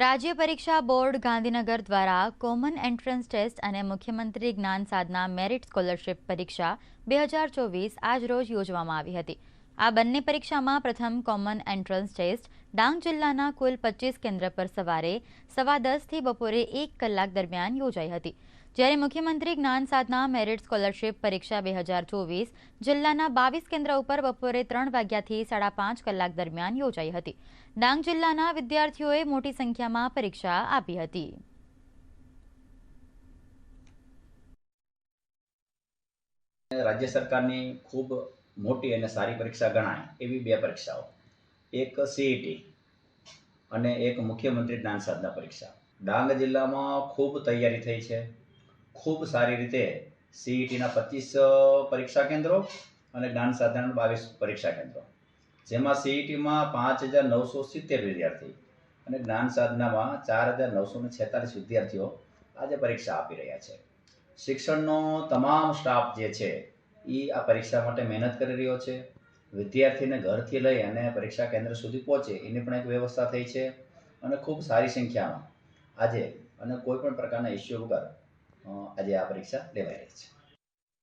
રાજ્ય પરીક્ષા બોર્ડ ગાંધીનગર દ્વારા કોમન એન્ટ્રન્સ ટેસ્ટ અને મુખ્યમંત્રી જ્ઞાન સાધના મેરિટ સ્કોલરશિપ પરીક્ષા બે હજાર ચોવીસ આજરોજ યોજવામાં આવી હતી. આ બંને પરીક્ષામાં પ્રથમ કોમન એન્ટ્રન્સ ટેસ્ટ ડાંગ જિલ્લાના કુલ પચીસ કેન્દ્ર પર સવારે સવા દસથી બપોરે એક કલાક દરમિયાન યોજાઈ હતી. જ્યારે મુખ્યમંત્રી જ્ઞાન સાધના, મેરિટ સ્કોલરશીપ પરીક્ષા બે હજાર ચોવીસ, જિલ્લાના બાવીસ કેન્દ્ર ઉપર બપોરે ત્રણ વાગ્યાથી સાડા પાંચ કલાક દરમિયાન યોજાઈ હતી. ડાંગ જિલ્લાના વિદ્યાર્થીઓએ મોટી સંખ્યામાં પરીક્ષા આપી હતી. રાજ્ય સરકારની ખૂબ મોટી અને સારી પરીક્ષા ગણાય એવી બે પરીક્ષાઓ. એક સીઈટી અને એક મુખ્યમંત્રી જ્ઞાન સાધના પરીક્ષા. ડાંગ જિલ્લામાં ખૂબ તૈયારી થઈ છે. ખૂબ સારી રીતે સીઈટીના પચીસ પરીક્ષા કેન્દ્રો અને જ્ઞાન સાધનાના બાવીસ પરીક્ષા કેન્દ્રો. જેમાં સીઈટીમાં પાંચ હજાર નવસો સિત્તેર વિદ્યાર્થી અને જ્ઞાન સાધનામાં ચાર હજાર નવસો ને છેતાલીસ વિદ્યાર્થીઓ આજે પરીક્ષા આપી રહ્યા છે. શિક્ષણનો તમામ સ્ટાફ જે છે એ આ પરીક્ષા માટે મહેનત કરી રહ્યો છે. વિદ્યાર્થીને ઘરથી લઈ અને પરીક્ષા કેન્દ્ર સુધી પહોંચે એની પણ એક વ્યવસ્થા થઈ છે અને ખૂબ સારી સંખ્યામાં આજે અને કોઈ પણ પ્રકારના ઇસ્યુ વગર આજે આ પરીક્ષા લેવાઈ રહી છે